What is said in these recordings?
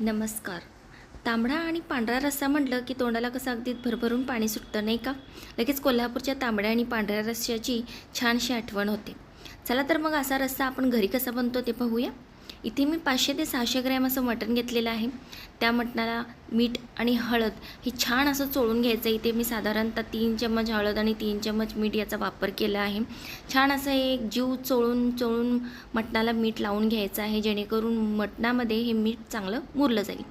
नमस्कार. तांबडा आणि पांढरा रस्सा म्हटलं की तोंडाला कसं अगदी भरभरून पाणी सुटतं नाही का? लगेच कोल्हापूरच्या तांबड्या आणि पांढऱ्या रस्स्याची छानशी आठवण होते. चला तर मग असा रस्सा आपण घरी कसा बनतो ते पाहूया. इथे मी पाचशे ते सहाशे ग्रॅम असं मटण घेतलेलं आहे. त्या मटणाला मीठ आणि हळद हे छान असं चोळून घ्यायचं इथे मी साधारणतः तीन चम्मच हळद आणि तीन चम्मच मीठ याचा वापर केला आहे. छान असं एक जीव चोळून चोळून मटणाला मीठ लावून घ्यायचं आहे जेणेकरून मटणामध्ये हे मीठ चांगलं मुरलं जाईल.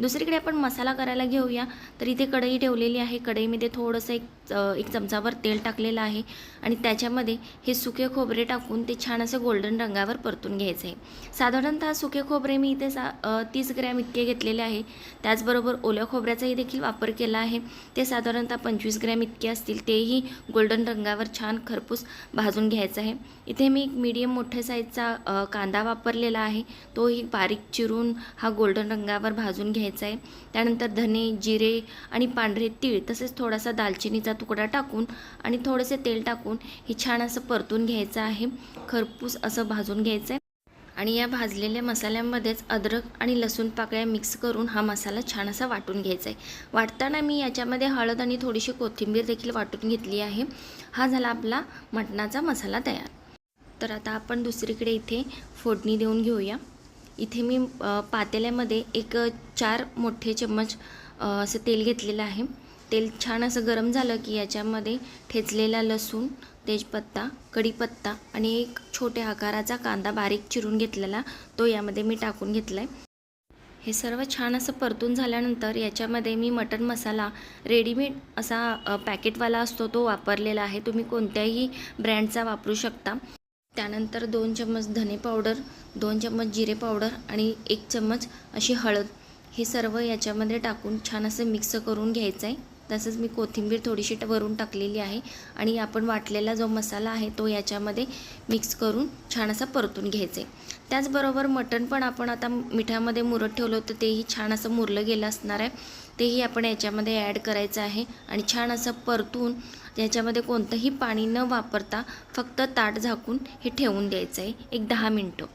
दुसरीकडे आपण मसाला करायला घेऊया. तर इथे कढई ठेवलेली आहे. कढईमध्ये थोडंसं एक एक चमचावर तेल टाकलेलं आहे आणि त्याच्यामध्ये हे सुके खोबरे टाकून ते छान असं गोल्डन रंगावर परतून घ्यायचं आहे. साधारणतः सुके खोबरे मी इथे सा तीस ग्रॅम इतके घेतलेले आहे. त्याचबरोबर ओल्या खोबऱ्याचाही देखील वापर केला आहे. ते साधारणतः पंचवीस ग्रॅम इतके असतील तेही गोल्डन रंगावर छान खरपूस भाजून घ्यायचं आहे. इथे मी एक मीडियम मोठ्या साईजचा कांदा वापरलेला आहे. तोही बारीक चिरून हा गोल्डन रंगावर भाजून घ्यायचा आहे. त्यानंतर धने जिरे आणि पांढरे तीळ तसेच थोडासा दालचिनीचा तुकडा टाकून आणि थोडेसे तेल टाकून हे छान असं परतून घ्यायचं आहे. खरपूस असं भाजून घ्यायचं आहे. आणि या भाजलेल्या मसाल्यामध्येच अद्रक आणि लसूण पाकळ्या मिक्स करून हा मसाला छान असा वाटून घ्यायचा आहे. वाटताना मी याच्यामध्ये हळद आणि थोडीशी कोथिंबीर देखील वाटून घेतली आहे. हा झाला आपला मटणाचा मसाला तयार. तर आता आपण दुसरीकडे इथे फोडणी देऊन घेऊया. इथे मी पातेल्यामध्ये एक चार मोठे चम्मच असं तेल घेतलेलं आहे. तेल छान असं गरम झालं की याच्यामध्ये ठेचलेला लसूण तेजपत्ता कढीपत्ता आणि एक छोट्या आकाराचा कांदा बारीक चिरून घेतलेला तो यामध्ये मी टाकून घेतला आहे हे सर्व छान असं परतून झाल्यानंतर याच्यामध्ये मी मटन मसाला रेडीमेड असा पॅकेटवाला असतो तो वापरलेला आहे. तुम्ही कोणत्याही ब्रँडचा वापरू शकता. त्यानंतर दोन चम्मच धने पावडर दोन चम्मच जिरे पावडर आणि एक चम्मच अशी हळद. हे सर्व याच्यामध्ये टाकून छान असं मिक्स करून घ्यायचं आहे तसंच मी कोथिंबीर थोडीशी ट- वरून टाकलेली आहे आणि आपण वाटलेला जो मसाला आहे तो याच्यामध्ये मिक्स करून छान असा परतून घ्यायचं आहे त्याचबरोबर मटण पण आपण आता मिठामध्ये मुरत ठेवलं होतं तेही छान असं मुरलं गेलं असणार आहे. तेही आपण याच्यामध्ये ॲड करायचं आहे आणि छान असं परतून याच्यामध्ये कोणतंही पाणी न वापरता फक्त ताट झाकून हे ठेवून द्यायचं आहे एक दहा मिनटं.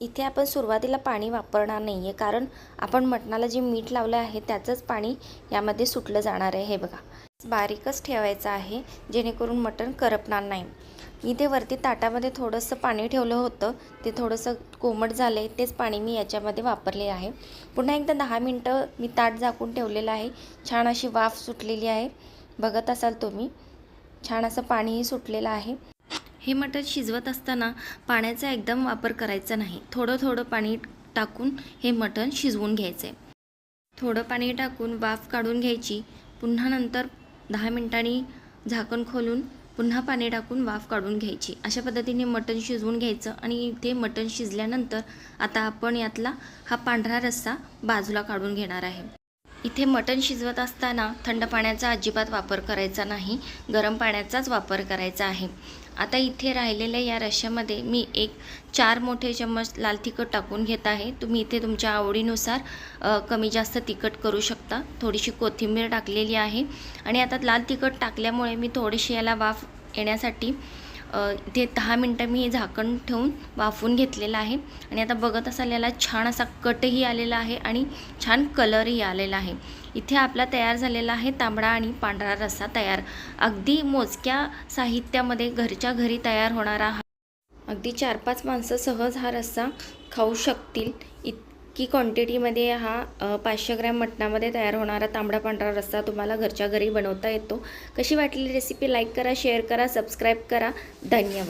इथे आपण सुरुवातीला पाणी वापरणार नाही आहे कारण आपण मटणाला जे मीठ लावलं आहे त्याचंच पाणी यामध्ये सुटलं जाणार आहे. हे बघा. बारीकच ठेवायचं आहे जेणेकरून मटण करपणार नाही. इथे वरती ताटामध्ये थोडंसं पाणी ठेवलं होतं. ते थोडंसं कोमट झालं आहे तेच पाणी मी याच्यामध्ये वापरले आहे. पुन्हा एकदा दहा मिनटं मी ताट झाकून ठेवलेलं आहे. छान अशी वाफ सुटलेली आहे. बघत असाल तुम्ही छान असं पाणीही सुटलेलं आहे. हे मटण शिजवत असताना पाण्याचा एकदम वापर करायचा नाही. थोडं थोडं पाणी टाकून हे मटण शिजवून घ्यायचं. आहे थोडं पाणी टाकून वाफ काढून घ्यायची. पुन्हा नंतर दहा मिनिटांनी झाकण खोलून पुन्हा पाणी टाकून वाफ काढून घ्यायची. अशा पद्धतीने मटण शिजवून घ्यायचं आणि इथे मटण शिजल्यानंतर आता आपण यातला हा पांढरा रस्सा बाजूला काढून घेणार आहे. इथे मटण शिजवत असताना थंड पाण्याचा अजिबात वापर करायचा नाही. गरम पाण्याचाच वापर करायचा आहे. आता इथे राहिलेल्या या रश्श्यामध्ये मी एक चार मोठे चम्मच लाल तिखट टाकून घेत आहे. तुम्ही इथे तुमच्या आवडीनुसार कमी जास्त तिखट करू शकता. थोडीशी कोथिंबीर टाकलेली आहे. आणि आता लाल तिखट टाकल्यामुळे मी थोडीशी याला वाफ येण्यासाठी इथे दहा मिनटं मी झाकण ठेवून वाफवून घेतलेलं आहे. आणि आता बघत असाल याला छान असा कटही आलेला आहे आणि छान कलरही आलेला आहे. इथे आपला तयार झालेला आहे तांबडा आणि पांढरा रस्सा तयार. अगदी मोजक्या साहित्यामध्ये घरच्या घरी तयार होणारा हा. अगदी चार पाच माणसं सहज हा रस्सा खाऊ शकतील. इतकी क्वांटिटीमध्ये हा पाचशे ग्रॅम मटणामध्ये तयार होणारा तांबडा पांढरा रस्सा तुम्हाला घरच्या घरी बनवता येतो. कशी वाटली रेसिपी लाईक करा शेअर करा सबस्क्राईब करा. धन्यवाद.